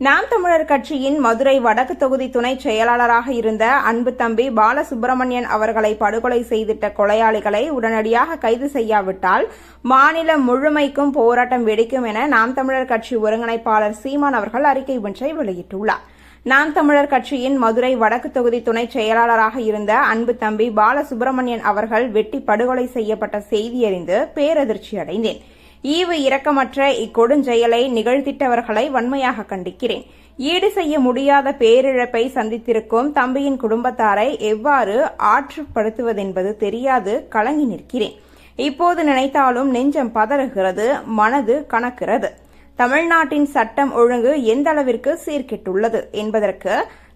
நாம் தமிழர் கட்சியின் மதுரை வடக்கு தொகுதி துணை செயலாளராக இருந்த அன்பு தம்பி பாலசுப்பிரமணியன் அவர்களை படுகொலை செய்திட்ட கொலையாளிகளை உடனடியாக கைது செய்யாவிட்டால் மாநிலம் முழுமைக்கும் போராட்டம் வெடிக்கும் என நாம் தமிழர் கட்சி ஒருங்கிணைப்பாளர் சீமான் அவர்கள் அறிக்கை ஒன்றை வெளியிட்டுள்ளார். நாம் தமிழர் கட்சியின் மதுரை வடக்கு தொகுதி துணை செயலாளராக இருந்த அன்பு தம்பி பாலசுப்பிரமணியன் அவர்கள் வெட்டி படுகொலை செய்யப்பட்ட செய்தியறிந்து பேரதிர்ச்சி அடைந்தேன் ஈவு இரக்கமற்ற இக்கொடுஞ்செயலை நிகழ்த்திட்டவர்களை வன்மையாக கண்டிக்கிறேன். ஈடு செய்ய முடியாத பேரிழப்பை சந்தித்திருக்கும் தம்பியின் குடும்பத்தாரை எவ்வாறு ஆற்றுப்படுத்துவதென்பது தெரியாது கலங்கி நிற்கிறேன். இப்போது நினைத்தாலும் நெஞ்சம் பதறுகிறது மனது கணக்கிறது தமிழ்நாட்டின் சட்டம் ஒழுங்கு எந்த அளவிற்கு சீர்கெட்டுள்ளது என்பதற்கு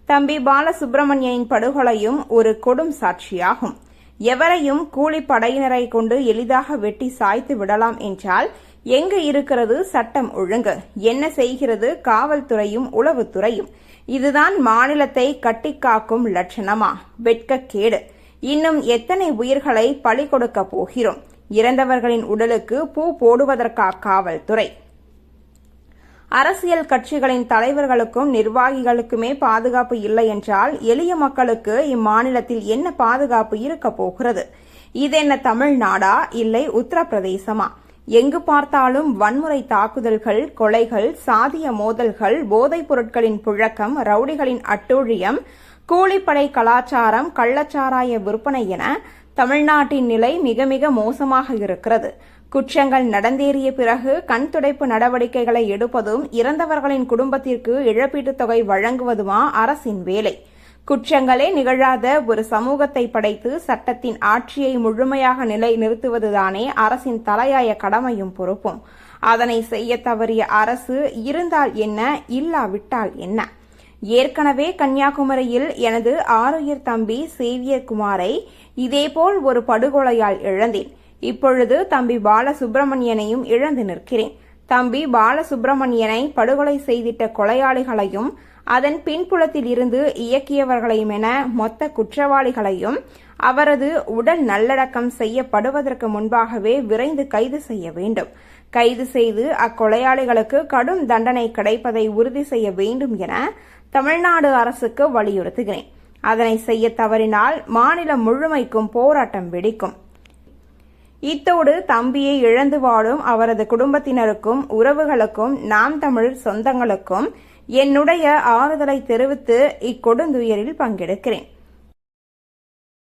தம்பி பாலசுப்பிரமணியனின் படுகொலையும் ஒரு கொடும் சாட்சியாகும் எவரையும் கூலிப்படையினரை கொண்டு எளிதாக வெட்டி சாய்த்து விடலாம் என்றால் எங்கு இருக்கிறது சட்டம் ஒழுங்கு? என்ன செய்கிறது காவல்துறையும் உளவுத்துறையும்? இதுதான் மாநிலத்தை கட்டிக்காக்கும் லட்சணமா? வெட்கக்கேடு. இன்னும் எத்தனை உயிர்களை பலி கொடுக்க போகிறோம்? இறந்தவர்களின் உடலுக்கு பூ போடுவதற்கா காவல்துறை? அரசியல் கட்சிகளின் தலைவர்களுக்கும் நிர்வாகிகளுக்குமே பாதுகாப்பு இல்லை என்றால் எளிய மக்களுக்கு இம்மாநிலத்தில் என்ன பாதுகாப்பு இருக்க போகிறது? இதென்ன தமிழ்நாடா? இல்லை உத்தரப்பிரதேசமா? எங்கு பார்த்தாலும் வன்முறை தாக்குதல்கள் கொலைகள் சாதிய மோதல்கள் போதைப் பொருட்களின் புழக்கம் ரவுடிகளின் அட்டூழியம் கூலிப்படை கலாச்சாரம் கள்ளச்சாராய விற்பனை என தமிழ்நாட்டின் நிலை மிக மிக மோசமாக இருக்கிறது. குற்றங்கள் நடந்தேறிய பிறகு கண் துடைப்பு நடவடிக்கைகளை எடுப்பதும் இறந்தவர்களின் குடும்பத்திற்கு இழப்பீட்டுத் தொகை வழங்குவதுமா அரசின் வேலை. குற்றங்களே நிகழாத ஒரு சமூகத்தை படைத்து சட்டத்தின் ஆட்சியை முழுமையாக நிலை நிறுத்துவதுதானே அரசின் தலையாய கடமையும் பொறுப்பும். அதனை செய்ய தவறிய அரசு இருந்தால் என்ன இல்லாவிட்டால் என்ன? ஏற்கனவே கன்னியாகுமரியில் எனது ஆறுயிர் தம்பி சேவியர் குமாரை இதேபோல் ஒரு படுகொலையால் இழந்தேன். இப்பொழுது தம்பி பாலசுப்பிரமணியனையும் இழந்து நிற்கிறேன். தம்பி பாலசுப்பிரமணியனை படுகொலை செய்திட்ட கொலையாளிகளையும் அதன் பின்புலத்தில் இருந்து இயக்கியவர்களையும் என மொத்த குற்றவாளிகளையும் அவரது உடல் நல்லடக்கம் செய்யப்படுவதற்கு முன்பாகவே விரைந்து கைது செய்ய வேண்டும். கைது செய்து அக்கொலையாளிகளுக்கு கடும் தண்டனை கிடைப்பதை உறுதி செய்ய வேண்டும் என தமிழ்நாடு அரசுக்கு வலியுறுத்துகிறேன். அதனை செய்ய தவறினால் மாநிலம் முழுமைக்கும் போராட்டம் வெடிக்கும். இத்தோடு தம்பியை இழந்து வாழும் அவரது குடும்பத்தினருக்கும் உறவுகளுக்கும் நாம் தமிழர் சொந்தங்களுக்கும் என்னுடைய ஆறுதலை தெரிவித்து இக்கொடுந்துயரில் பங்கெடுக்கிறேன்.